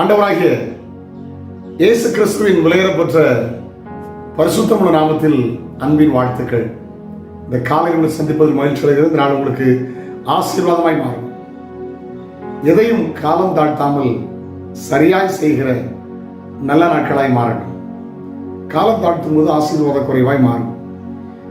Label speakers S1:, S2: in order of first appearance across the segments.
S1: ஆண்டவராகிய இயேசு கிறிஸ்துவின் விலையேறப்பெற்ற பரிசுத்தமுள்ள நாமத்தில் அன்பின் வாழ்த்துக்கள். இந்த காலைகளில் சந்திப்பதில் மகிழ்ச்சி அடைகிறது. நான் உங்களுக்கு ஆசீர்வாதமாய் மாறும். எதையும் காலம் தாழ்த்தாமல் சரியாய் செய்கிற நல்ல நாட்களாய் மாறட்டும். காலம் தாழ்த்தும் போது ஆசீர்வாத குறைவாய் மாறும்.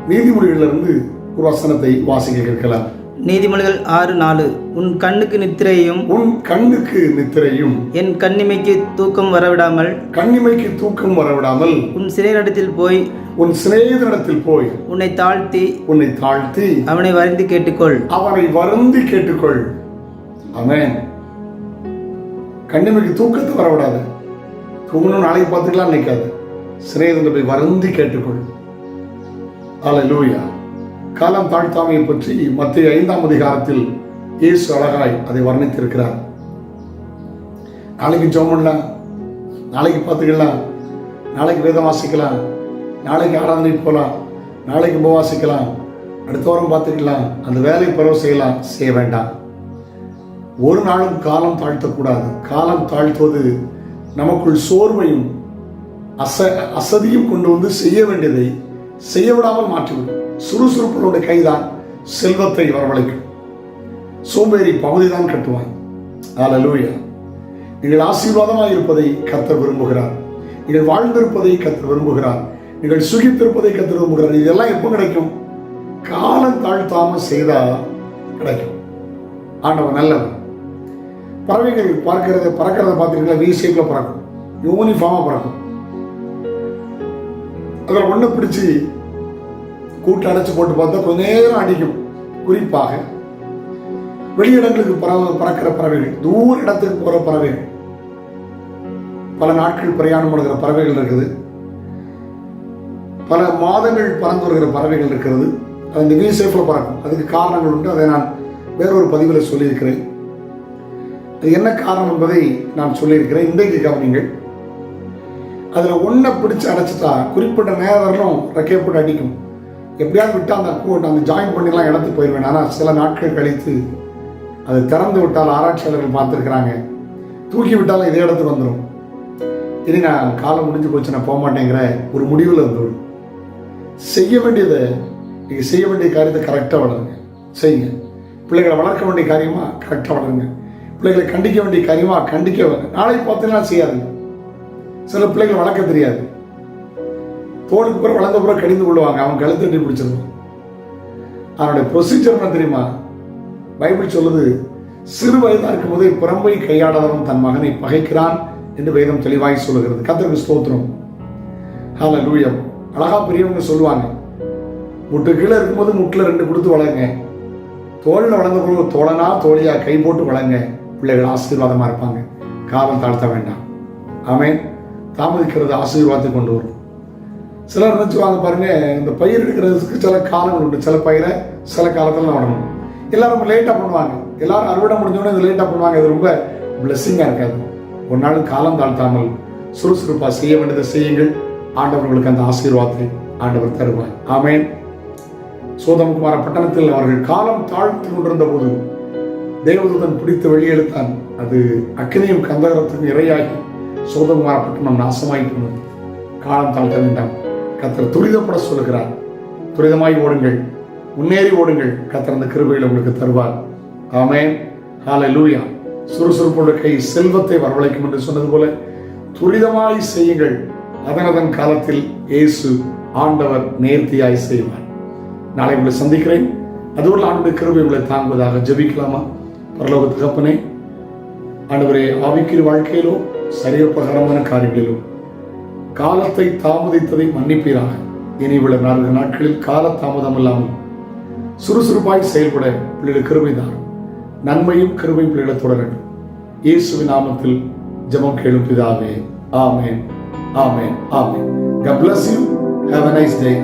S1: நீதிமொழிகளிலிருந்து ஒரு வசனத்தை வாசிக்க கேட்கலாம்.
S2: நீதிமொழிகள் ஆறு நாலு. உன் கண்ணுக்கு நித்திரையும்
S1: உன் கண்ணுக்கு நித்திரையும்
S2: என் கண்ணிமைக்கு தூக்கம் வரவிடாமல்
S1: கண்ணிமைக்கு தூக்கம் வரவிடாமல்
S2: உன் சிறையிடத்தில் போய்
S1: உன் சிநேகிதனிடத்தில் போய்
S2: உன்னை தாழ்த்தி
S1: உன்னை தாழ்த்தி
S2: அவனை வரைந்து கேட்டுக்கொள்.
S1: அவனை வருந்தி கேட்டுக்கொள். அவன் கண்ணிமைக்கு தூக்கத்தை வரவிடாது. தூங்கணும் நாளைக்கு பார்த்துக்கலாம் நினைக்காது சிநேகிதனை போய் வருந்தி கேட்டுக்கொள். அல்லேலூயா காலம் தாழ்த்தாமையை பற்றி மத்திய ஐந்தாம் அதிகாரத்தில் இயேசு அழகாய் அதை வர்ணித்திருக்கிறார். நாளைக்கு ஜெபம் பண்ணலாம் நாளைக்கு பார்த்துக்கலாம் நாளைக்கு வேதம் வாசிக்கலாம் நாளைக்கு ஆராதனை போகலாம் நாளைக்கு உபவாசிக்கலாம் அடுத்த வாரம் பார்த்துக்கலாம் அந்த வேலையை பரவ செய்யலாம் செய்ய வேண்டாம். ஒரு நாளும் காலம் தாழ்த்தக்கூடாது. காலம் தாழ்த்துவது நமக்குள் சோர்வையும் அச அசதியும் கொண்டு வந்து செய்ய வேண்டியதை செய்ய விடாமல் மாற்றிவிடும் சுறுசுறுப்பினுடைய கைதான் செல்வத்தை வரவழைக்கும். சோம்பேறி பகுதிதான் கட்டுவான். அல்லேலூயா நீங்கள் ஆசீர்வாதமாக இருப்பதை கத்தர் விரும்புகிறார். நீங்கள் வாழ்ந்திருப்பதை கத்தர் விரும்புகிறார். நீங்கள் சுகித்திருப்பதை கத்தர் விரும்புகிறார். இதெல்லாம் எப்போ கிடைக்கும்? காலம் தாழ்த்தாமல் செய்தால் கிடைக்கும். ஆண்டவன் நல்லவன் பறவைகள் பார்க்கறத பறக்கிறத பார்த்துருக்கீங்களா வி ஷேப்ல பறக்கும்? யூனிஃபார்மாக பறக்கும். அதில் ஒன்று பிடிச்சி கூட்டு அடைச்சி போட்டு பார்த்தா கொஞ்ச நேரம் அடிக்கும். குறிப்பாக வெளியிடங்களுக்கு பறவை பறக்கிற பறவைகள் தூர இடத்துக்கு போகிற பறவைகள். பல நாட்கள் பிரயாணம் பண்ணுகிற பறவைகள் இருக்குது. பல மாதங்கள் பறந்து வருகிற பறவைகள் இருக்கிறது. அது இந்த விசேஃபில் பறக்கும். அதுக்கு காரணங்கள் உண்டு. அதை நான் வேறொரு பதிவில் சொல்லியிருக்கிறேன். அது என்ன காரணம் என்பதை நான் சொல்லியிருக்கிறேன். இன்றைக்கு கவனிங்கள் அதில் ஒன்றை பிடிச்சி அடைச்சிட்டா குறிப்பிட்ட நேரம் வரலும் ரெக்கையை போட்டு அடிக்கும். எப்படியாவது விட்டால் அந்த அக்கௌண்ட் அந்த ஜாயின் பண்ணிலாம் இடத்துக்கு போயிடுவேன் ஆனால் சில நாட்கள் கழித்து அது திறந்து விட்டால் ஆராய்ச்சியாளர்கள் பார்த்துருக்குறாங்க. தூக்கி விட்டாலும் இதே இடத்துக்கு வந்துடும் இனி நான் காலம் முடிஞ்சு போச்சு நான் போக மாட்டேங்கிற ஒரு முடிவில் வந்துடும். செய்ய வேண்டியதை நீங்கள் செய்ய வேண்டிய காரியத்தை கரெக்டாக வளருங்க. செய்யுங்க. பிள்ளைகளை வளர்க்க வேண்டிய காரியமாக கரெக்டாக வளருங்க. பிள்ளைகளை கண்டிக்க வேண்டிய காரியமாக கண்டிக்க வளருங்க. நாளைக்கு பார்த்தீங்கன்னா செய்யாதுங்க சில பிள்ளைகள் வளர்க்க தெரியாது. தோலுக்கு பிறகு வளர்ந்த பிறகு கடிந்து கொள்வாங்க அவன் கழுத்தட்டி பிடிச்சிருவான் அவனுடைய ப்ரொசீஜர் என்ன தெரியுமா? பைபிள் சொல்லுது சிறு வயதாக இருக்கும் போதே புறம்பை கையாடாதவன் தன் மகனை பகைக்கிறான் என்று வேதம் தெளிவாய் சொல்லுகிறது. கத்திரக்கு ஸ்தோத்திரம். ஹால லூயம் அழகா பெரியவங்க சொல்லுவாங்க முட்டு கீழே இருக்கும்போது முட்டில் ரெண்டு கொடுத்து வளருங்க. தோளில் வளர்ந்த பிறகு தோழனா தோழியா கை போட்டு வளங்க பிள்ளைகள் ஆசீர்வாதமாக இருப்பாங்க. காலம் தாழ்த்த வேண்டாம். ஆமேன். தாமதிக்கிறது ஆசீர்வாதத்தை கொண்டு வரும். சிலர் நினச்சிவாங்க பாருங்க இந்த பயிர் எடுக்கிறதுக்கு சில காலங்கள் உண்டு. சில பயிரை சில காலத்தில் நடணும் எல்லாரும் லேட்டாக பண்ணுவாங்க. எல்லாரும் அறுவடை முடிஞ்சோடனே இது லேட்டாக பண்ணுவாங்க. இது ரொம்ப பிளெஸ்ஸிங்காக இருக்காது. ஒரு நாள் காலம் தாழ்த்தாமல் சுறுசுறுப்பாக செய்ய வேண்டியதை செய்யுங்கள். ஆண்டவர்களுக்கு அந்த ஆசீர்வாதத்தை ஆண்டவர் தருவார். ஆமேன். சோதமகுமார பட்டணத்தில் அவர்கள் காலம் தாழ்த்து கொண்டிருந்த போது தேவதூதன் பிடித்து வெளியெடுத்தான். அது அக்னியும் கந்தகரத்துக்கும் இரையாகி சோதகுமார பட்டணம் நாசமாய் போனது காலம் தாழ்த்த வேண்டாம் கத்தர் துரிதப்பட சொல்லுகிறார். துரிதமாய் ஓடுங்கள். முன்னேறி ஓடுங்கள். கத்தர் அந்த கிருபையில் உங்களுக்கு தருவார். ஆமேன். ஹால லூயா சுறுசுறுப்போட கை செல்வத்தை வரவழைக்கும் என்று சொன்னது போல துரிதமாய் செய்யுங்கள். அதன் அதன் காலத்தில் இயேசு ஆண்டவர் நேர்த்தியாய் செய்வார். நாளை உங்களை சந்திக்கிறேன். அதுவரை ஆண்டு கிருபை உங்களை தாங்குவதாக ஜெபிக்கலாமா? பரலோக தகப்பனே ஆண்டவரே ஆவிக்கிற வாழ்க்கையிலோ சரியப்பிரகாரமான காரியங்களிலும் காலத்தை தாமதித்ததை மன்னிப்பீராக. இனி உள்ள நான்கு நாட்களில் கால தாமதம் இல்லாமல் சுறுசுறுப்பாய் செயல்பட பிள்ளைகள் கிருபைதான் நன்மையும் கிருபையும் பிள்ளைகளை தொடரட்டும் இயேசுவின் நாமத்தில் ஜபம் கேளும் பிதாவே. ஆமேன். ஆமேன். ஆமேன். God bless you. Have a nice day.